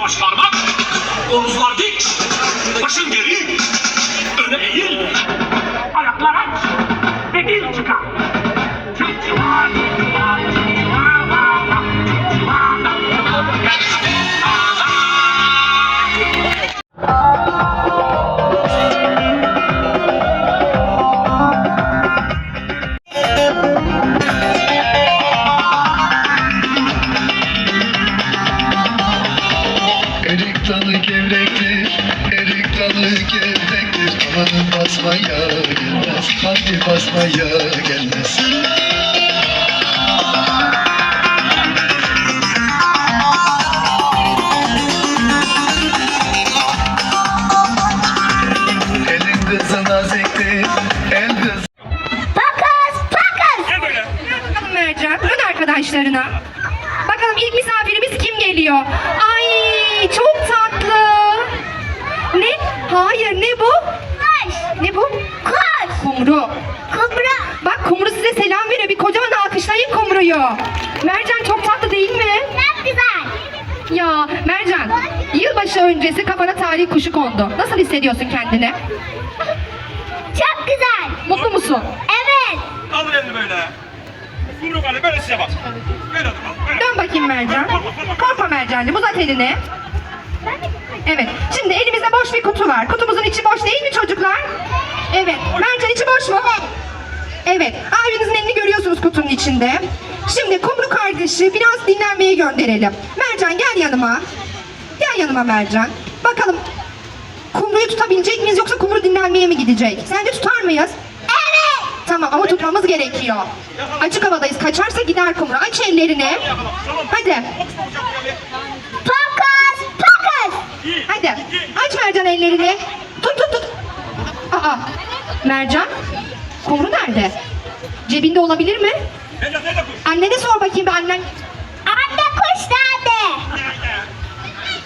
Baş parmak, omuzlar dik, başın geri, öne eğil, ayaklar aç ve bir çıkar. Dalı gevrektir, erik dalı gevrektir Amanın basmaya gelmez, hadi basmaya gelmez Elin kızı naziktir, el. Gel böyle. Bakalım Mercan, dön arkadaşlarına. Bakalım ilk misafirimiz kim geliyor? Ay Hayır ne bu? Kuş. Ne bu? Kuş. Kumru. Kobra. Bak Kumru size selam veriyor. Bir kocaman alkışlayın Kumru'yu. Mercan çok tatlı değil mi? Çok güzel. Ya Mercan, yılbaşı öncesi kafana tarih kuşu kondu. Nasıl hissediyorsun kendini? Çok güzel. Mutlu musun? Evet. Alın elini böyle. Kumruk Ali böyle size bak. Böyle dur bak. Böyle. Dön bakayım Mercan. Korkma Mercan'cığım uzat elini. Evet. Şimdi elimizde boş bir kutu var. Kutumuzun içi boş değil mi çocuklar? Evet. Mercan içi boş mu? Evet. Abinizin elini görüyorsunuz kutunun içinde. Şimdi kumru kardeşi biraz dinlenmeye gönderelim. Mercan gel yanıma. Gel yanıma Mercan. Bakalım kumruyu tutabilecek miyiz yoksa kumru dinlenmeye mi gidecek? Sence tutar mıyız? Evet. Tamam ama tutmamız gerekiyor. Açık havadayız. Kaçarsa gider kumru. Aç ellerini. Hadi. Hadi. Aç Mercan ellerini. Tut tut tut. Aa. Mercan. Kumru nerede? Cebinde olabilir mi? Nerede nerede kuş? Annene sor bakayım bir annen. Anne kuş nerede?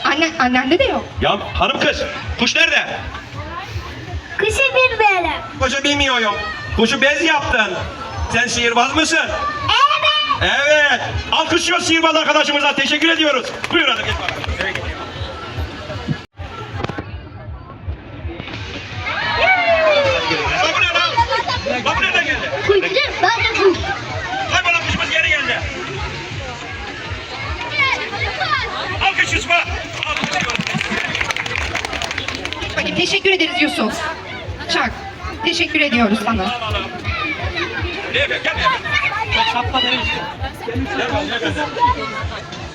Annen, annende de yok. Ya hanım kız, kuş nerede? Kuşu bilmiyorum. Kuşu bilmiyorum. Kuşu bez yaptın. Sen sihirbaz mısın? Evet. Evet. Alkışlıyoruz sihirbaz arkadaşımıza. Teşekkür ediyoruz. Buyur hadi git bakalım. Teşekkür ederiz Yusuf. Çak. Teşekkür ediyoruz sana.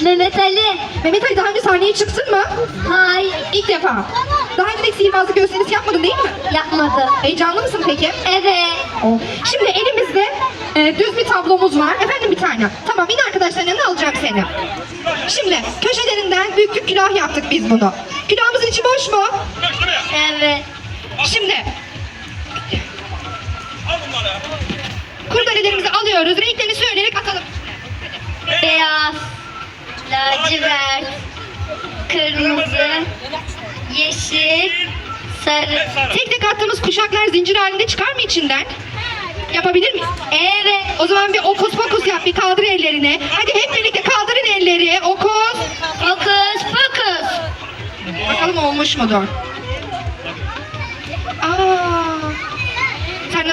Mehmet Ali. Mehmet Ali daha önce sahneye çıktın mı? Hayır. İlk defa. Daha önce de sihirbazlık gösterisi yapmadın değil mi? Yapmadı. Heyecanlı mısın peki? Evet. Şimdi elimizde e, düz bir tablomuz var. Efendim bir tane. Tamam in arkadaşların yanına alacağım seni. Şimdi köşelerinden büyük bir külah yaptık biz bunu. Külahımızın içi boş mu? Evet. Şimdi Al bunları. kurdelelerimizi alıyoruz. Renklerini söyleyerek atalım. Beyaz. Lacivert. Kırmızı. Yeşil. Sarı. Tek tek attığımız kuşaklar zincir halinde çıkar mı içinden? Yapabilir miyiz? Evet. O zaman bir okus pokus yap. Bir kaldır ellerini. Hadi hep birlikte kaldırın elleri. Okus. Fokus fokus. Bakalım olmuş mudur?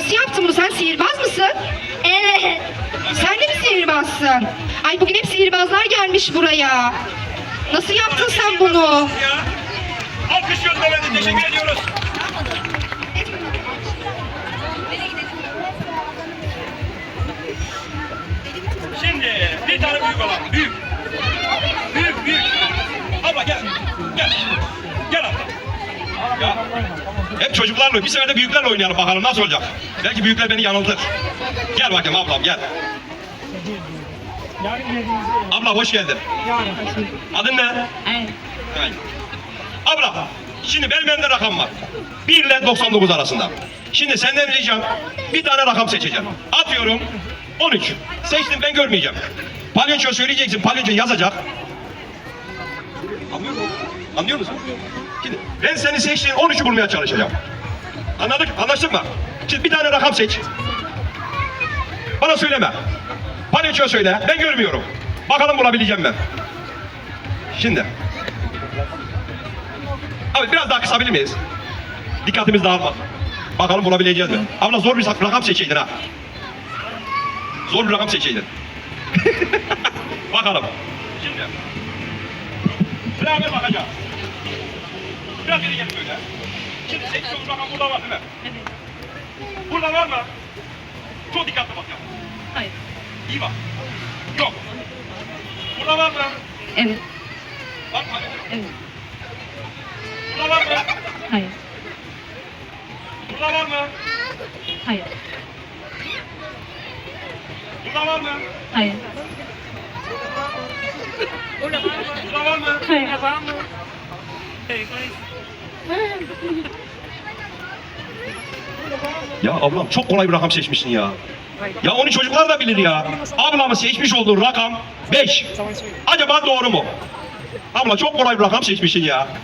Nasıl yaptın bunu? Sen sihirbaz mısın? Evet. Sen de mi sihirbazsın? Ay bugün hep sihirbazlar gelmiş buraya. Nasıl yaptın sen bunu? Alkışlıyoruz Mehmet'e. Teşekkür ediyoruz. Hep çocuklarla bir sefer de büyüklerle oynayalım bakalım nasıl olacak. Belki büyükler beni yanıltır. Gel bakayım ablam gel. Abla hoş geldin. Adın ne? Abla, şimdi benim elimde rakam var. 1 ile 99 arasında. Şimdi senden ricam bir tane rakam seçeceğim. Atıyorum 13. Seçtim ben görmeyeceğim. Palyonço söyleyeceksin, palyonço yazacak. Anlıyor musun? Anlıyor musun? Şimdi ben seni seçtiğin 13'ü bulmaya çalışacağım. Anladık? Anlaştık mı? Şimdi bir tane rakam seç. Bana söyleme. Palyonço söyle. Ben görmüyorum. Bakalım bulabileceğim ben. Şimdi Abi biraz daha kısabilir miyiz? Dikkatimiz dağılma. Bakalım bulabileceğiz mi? Abla zor bir rakam seçeydin ha. Zor bir rakam seçeydin. Bakalım. Şimdi. Beraber bakacağız. Biraz geri gel böyle. Şimdi seçtiğimiz rakam burada var değil mi? Evet. Burada var mı? Çok dikkatli bak ya. Hayır. İyi bak. Yok. Burada var mı? Evet. Var mı? Evet. Burada var mı? Hayır. Burada var mı? Hayır. Burada var mı? Hayır. Burada var mı? Hayır. Ya ablam çok kolay bir rakam seçmişsin ya. Ya onu çocuklar da bilir ya. Ablamın seçmiş olduğu rakam 5. Acaba doğru mu? Abla çok kolay bir rakam seçmişsin ya.